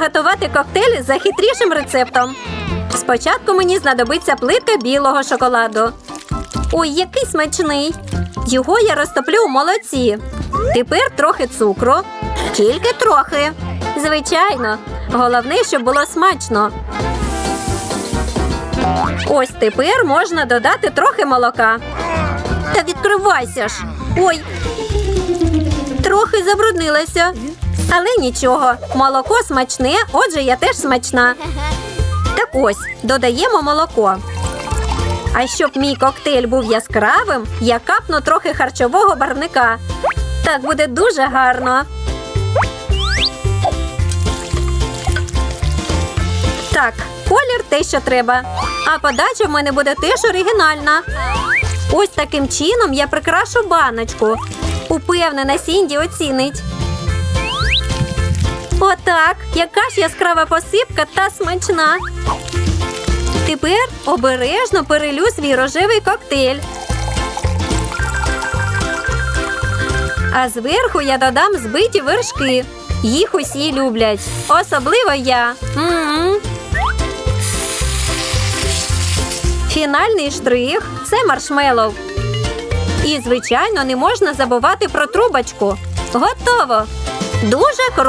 приготувати коктейль за хитрішим рецептом. Спочатку мені знадобиться плитка білого шоколаду. Ой, який смачний! Його я розтоплю у молоці. Тепер трохи цукру. Тільки трохи. Звичайно. Головне, щоб було смачно. Ось тепер можна додати трохи молока. Та відкривайся ж. Ой. Трохи забруднилася. Але нічого, молоко смачне, отже, я теж смачна. Так ось, додаємо молоко. А щоб мій коктейль був яскравим, я капну трохи харчового барвника. Так буде дуже гарно. Так, колір те, що треба. А подача в мене буде теж оригінальна. Ось таким чином я прикрашу баночку. Упевнена, Сінді оцінить. Отак, яка ж яскрава посипка та смачна. Тепер обережно перелю свій рожевий коктейль. А зверху я додам збиті вершки. Їх усі люблять. Особливо я. М-м. Фінальний штрих це маршмеллоу. І, звичайно, не можна забувати про трубочку. Готово! Дуже круто!